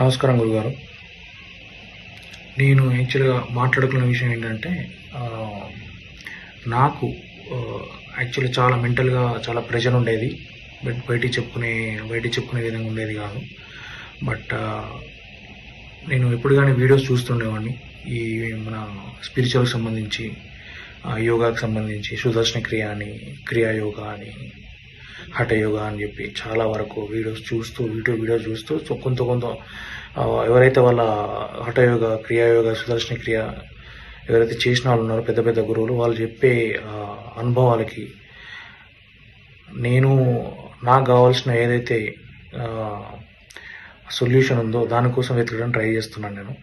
నమస్కారం గురుగారు. నేను యాక్చువల్గా మాట్లాడుకున్న విషయం ఏంటంటే నాకు యాక్చువల్లీ చాలా మెంటల్గా చాలా ప్రెషర్ ఉండేది. బట్ బయటికి చెప్పుకునే బయటికి చెప్పుకునే విధంగా ఉండేది కాదు. బట్ నేను ఎప్పుడు కానీ వీడియోస్ చూస్తుండేవాడిని. ఈ మన స్పిరిచువల్కి సంబంధించి యోగాకు యోగాకి సంబంధించి సుదర్శన క్రియ అని క్రియా యోగా అని హఠయోగా అని చెప్పి చాలా వరకు వీడియోస్ చూస్తూ వీడియో వీడియోస్ చూస్తూ కొంత కొంత ఎవరైతే వాళ్ళ హఠ క్రియాయోగ సుదర్శన క్రియ ఎవరైతే చేసిన వాళ్ళు ఉన్నారో పెద్ద పెద్ద గురువులు వాళ్ళు చెప్పే అనుభవాలకి నేను నాకు కావాల్సిన ఏదైతే సొల్యూషన్ ఉందో దానికోసం వెతకడం ట్రై చేస్తున్నాను నేను.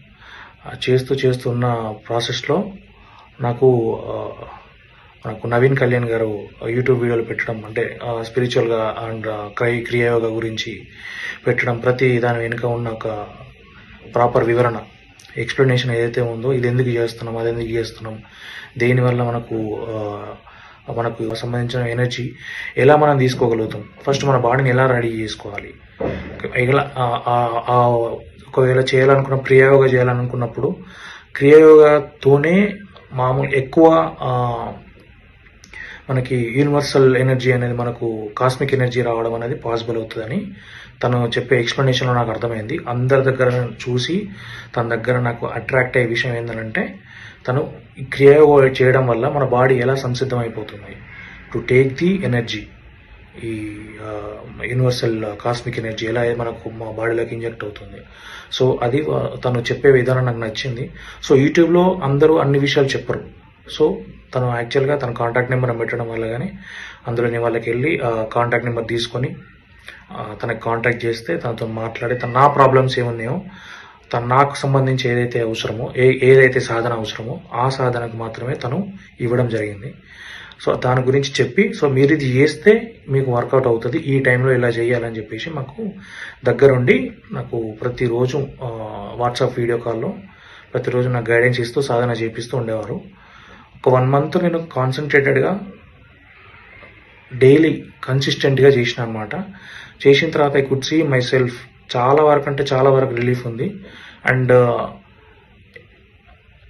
చేస్తూ చేస్తున్న ప్రాసెస్లో నాకు మనకు నాకు నవీన్ కళ్యాణ్ గారు యూట్యూబ్ వీడియోలు పెట్టడం అంటే స్పిరిచువల్గా అండ్ క్రై క్రియాయోగ గురించి పెట్టడం ప్రతి దాని వెనుక ఉన్న ఒక ప్రాపర్ వివరణ ఎక్స్ప్లెనేషన్ ఏదైతే ఉందో ఇది ఎందుకు చేస్తున్నాం అది ఎందుకు చేస్తున్నాం దేనివల్ల మనకు మనకు సంబంధించిన ఎనర్జీ ఎలా మనం తీసుకోగలుగుతాం ఫస్ట్ మన బాడీని ఎలా రెడీ చేసుకోవాలి ఒకవేళ చేయాలనుకున్న క్రియాయోగ చేయాలనుకున్నప్పుడు క్రియాయోగతోనే మామూలు ఎక్కువ మనకి యూనివర్సల్ ఎనర్జీ అనేది మనకు కాస్మిక్ ఎనర్జీ రావడం అనేది పాసిబుల్ అవుతుందని తను చెప్పే ఎక్స్ప్లెనేషన్లో నాకు అర్థమైంది. అందరి దగ్గర చూసి తన దగ్గర నాకు అట్రాక్ట్ అయ్యే విషయం ఏంటంటే తను ఈ చేయడం వల్ల మన బాడీ ఎలా సంసిద్ధం అయిపోతుంది టు టేక్ ది ఎనర్జీ ఈ యూనివర్సల్ కాస్మిక్ ఎనర్జీ ఎలా మనకు మా బాడీలోకి ఇంజెక్ట్ అవుతుంది. సో అది తను చెప్పే విధానం నాకు నచ్చింది. సో యూట్యూబ్లో అందరూ అన్ని విషయాలు చెప్పరు. సో తను యాక్చువల్గా తన కాంటాక్ట్ నెంబర్ పెట్టడం వల్ల కానీ అందులో నేను వాళ్ళకి వెళ్ళి కాంటాక్ట్ నెంబర్ తీసుకొని తనకు కాంటాక్ట్ చేస్తే తనతో మాట్లాడి తన నా ప్రాబ్లమ్స్ ఏమున్నాయో తను నాకు సంబంధించి ఏదైతే అవసరమో ఏ ఏదైతే సాధన అవసరమో ఆ సాధనకు మాత్రమే తను ఇవ్వడం జరిగింది. సో దాని గురించి చెప్పి సో మీరు ఇది చేస్తే మీకు వర్కౌట్ అవుతుంది ఈ టైంలో ఇలా చేయాలని చెప్పేసి మాకు దగ్గరుండి నాకు ప్రతిరోజు వాట్సాప్ వీడియో కాల్లో ప్రతిరోజు నాకు గైడెన్స్ ఇస్తూ సాధన చేపిస్తూ ఉండేవారు. ఒక వన్ మంత్ నేను కాన్సన్ట్రేటెడ్గా డైలీ కన్సిస్టెంట్గా చేసిన అనమాట చేసిన తర్వాత I could see myself చాలా వరకు అంటే చాలా వరకు రిలీఫ్ ఉంది. అండ్ uh,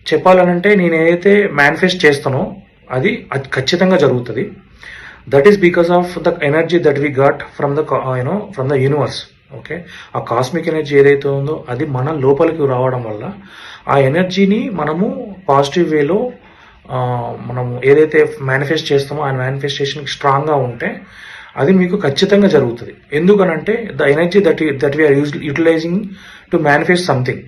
చెప్పాలనంటే నేను ఏదైతే మేనిఫెస్ట్ చేస్తానో అది అది ఖచ్చితంగా జరుగుతుంది. That is because of the energy that we got from the you know from the universe okay ఆ కాస్మిక్ ఎనర్జీ ఏదైతే ఉందో అది మన లోపలికి రావడం వల్ల ఆ ఎనర్జీని మనము పాజిటివ్ వేలో మనము ఏదైతే మేనిఫెస్ట్ చేస్తామో ఆ మేనిఫెస్టేషన్ స్ట్రాంగ్గా ఉంటే అది మీకు ఖచ్చితంగా జరుగుతుంది. ఎందుకనంటే the energy that that we are use utilizing to manifest something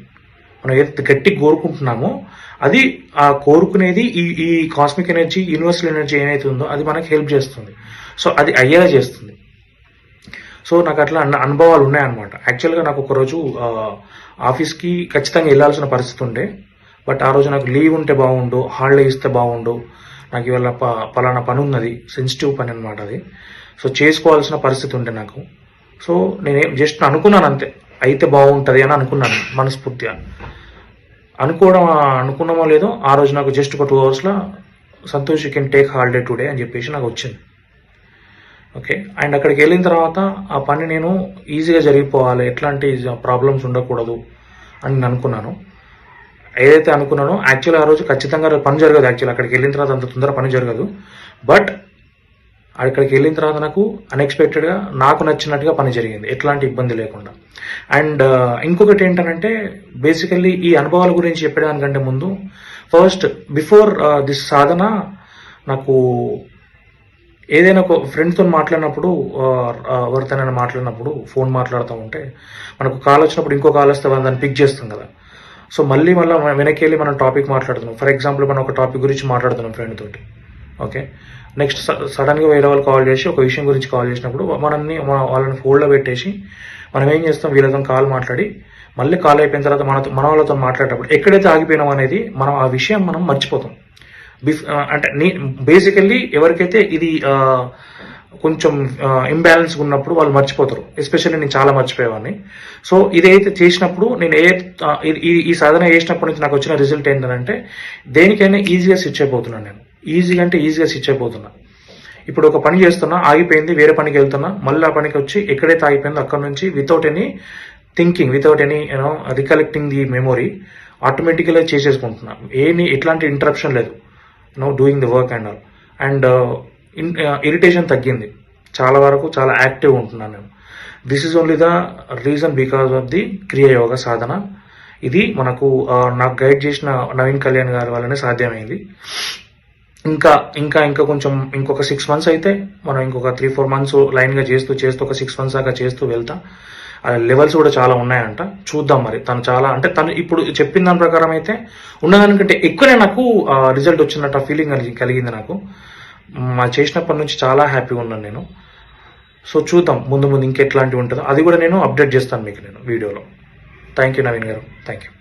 మనం ఏదైతే గట్టి కోరుకుంటున్నామో అది ఆ కోరుకునేది ఈ ఈ కాస్మిక్ ఎనర్జీ యూనివర్సల్ ఎనర్జీ ఏమైతే ఉందో అది మనకి హెల్ప్ చేస్తుంది. సో అది అయ్యేలా చేస్తుంది. సో నాకు అట్లా అన్న అనుభవాలు ఉన్నాయన్నమాట. యాక్చువల్గా నాకు ఒకరోజు ఆఫీస్కి ఖచ్చితంగా వెళ్ళాల్సిన పరిస్థితి ఉండే. బట్ ఆ రోజు నాకు లీవ్ ఉంటే బాగుండు హాలిడే ఇస్తే బాగుండు. నాకు ఇవాళ ప పలానా పని ఉన్నది సెన్సిటివ్ పని అనమాట అది. సో చేసుకోవాల్సిన పరిస్థితి ఉండే నాకు. సో నేను జస్ట్ అనుకున్నాను అంతే. అయితే బాగుంటుంది అని అనుకున్నాను మనస్ఫూర్తిగా. అనుకోవడం అనుకున్నామో లేదో ఆ రోజు నాకు జస్ట్ ఒక టూ అవర్స్లో Santosh you can take holiday today అని చెప్పేసి నాకు వచ్చింది. ఓకే అండ్ అక్కడికి వెళ్ళిన తర్వాత ఆ పని నేను ఈజీగా జరిగిపోవాలి ఎట్లాంటి ప్రాబ్లమ్స్ ఉండకూడదు అని నేను అనుకున్నాను. ఏదైతే అనుకున్నానో యాక్చువల్ ఆ రోజు ఖచ్చితంగా పని జరగదు యాక్చువల్ అక్కడికి వెళ్ళిన తర్వాత అంత తొందర పని జరగదు. బట్ అక్కడికి వెళ్ళిన తర్వాత నాకు అన్ఎక్స్పెక్టెడ్గా నాకు నచ్చినట్టుగా పని జరిగింది. ఎట్లాంటి ఇబ్బంది లేకుండా. అండ్ uh, ఇంకొకటి ఏంటంటే బేసికల్లీ ఈ అనుభవాల గురించి చెప్పడానికంటే ముందు ఫస్ట్ బిఫోర్ దిస్ సాధన నాకు ఏదైనా ఒక ఫ్రెండ్తో మాట్లాడినప్పుడు uh, uh, ఎవరితోనైనా మాట్లాడినప్పుడు ఫోన్ మాట్లాడుతూ ఉంటే మనకు కాల్ వచ్చినప్పుడు ఇంకో కాల్ వస్తే దాన్ని పిక్ చేస్తాం కదా. సో మళ్ళీ మళ్ళీ వెనక్కి వెళ్ళి మనం టాపిక్ మాట్లాడుతున్నాం. ఫర్ ఎగ్జాంపుల్ మనం ఒక టాపిక్ గురించి మాట్లాడుతున్నాం ఫ్రెండ్ తోటి. ఓకే నెక్స్ట్ సడన్గా వేరే వాళ్ళు కాల్ చేసి ఒక విషయం గురించి కాల్ చేసినప్పుడు మనల్ని మన వాళ్ళని ఫోల్డ్లో పెట్టేసి మనం ఏం చేస్తాం? వీళ్ళతో కాల్ మాట్లాడి మళ్ళీ కాల్ అయిపోయిన తర్వాత మనతో మన వాళ్ళతో మాట్లాడేటప్పుడు ఎక్కడైతే ఆగిపోయినాం అనేది మనం ఆ విషయం మనం మర్చిపోతాం. బిఫ్ అంటే నీ బేసికల్లీ ఎవరికైతే ఇది కొంచెం ఇంబ్యాలెన్స్ ఉన్నప్పుడు వాళ్ళు మర్చిపోతారు. ఎస్పెషల్లీ నేను చాలా మర్చిపోయేవాడిని. సో ఇదైతే చేసినప్పుడు నేను ఏ ఈ- సాధన చేసినప్పటి నుంచి నాకు వచ్చిన రిజల్ట్ ఏంటంటే దేనికైనా ఈజీగా స్విచ్ అయిపోతున్నాను నేను. ఈజీగా అంటే ఈజీగా స్విచ్ అయిపోతున్నా. ఇప్పుడు ఒక పని చేస్తున్నా ఆగిపోయింది వేరే పనికి వెళ్తున్నా మళ్ళీ ఆ పనికి వచ్చి ఎక్కడైతే ఆగిపోయిందో అక్కడ నుంచి without any thinking without any you know recollecting the memory ఆటోమేటిక్గా చేసేసుకుంటున్నాను ఏమి ఎట్లాంటి ఇంటరప్షన్ లేదు. No doing the work and all and irritation తగ్గింది. చాలా వరకు చాలా యాక్టివ్ ఉంటున్నాను నేను. This is only the reason because of the Kriya Yoga సాధన ఇది మనకు నాకు గైడ్ చేసిన నవీన్ కళ్యాణ్ గారి వల్లనే సాధ్యమైంది. ఇంకా ఇంకా ఇంకా కొంచెం ఇంకొక సిక్స్ మంత్స్ అయితే మనం ఇంకొక త్రీ ఫోర్ మంత్స్ లైన్గా చేస్తూ చేస్తూ ఒక సిక్స్ మంత్స్ దాకా చేస్తూ వెళ్తా. ఆ లెవెల్స్ కూడా చాలా ఉన్నాయంట. చూద్దాం మరి. తను చాలా అంటే తను ఇప్పుడు చెప్పిన దాని ప్రకారం అయితే ఉన్నదానికంటే ఎక్కువనే నాకు రిజల్ట్ వచ్చినట్టు ఫీలింగ్ కలిగింది నాకు. మా చేసినప్పటి నుంచి చాలా హ్యాపీగా ఉన్నాను నేను. సో చూద్దాం ముందు ముందు ఇంకెట్లాంటివి ఉంటుందో. అది కూడా నేను అప్డేట్ చేస్తాను మీకు నేను వీడియోలో థ్యాంక్ యూ నవీన్ గారు. Thank you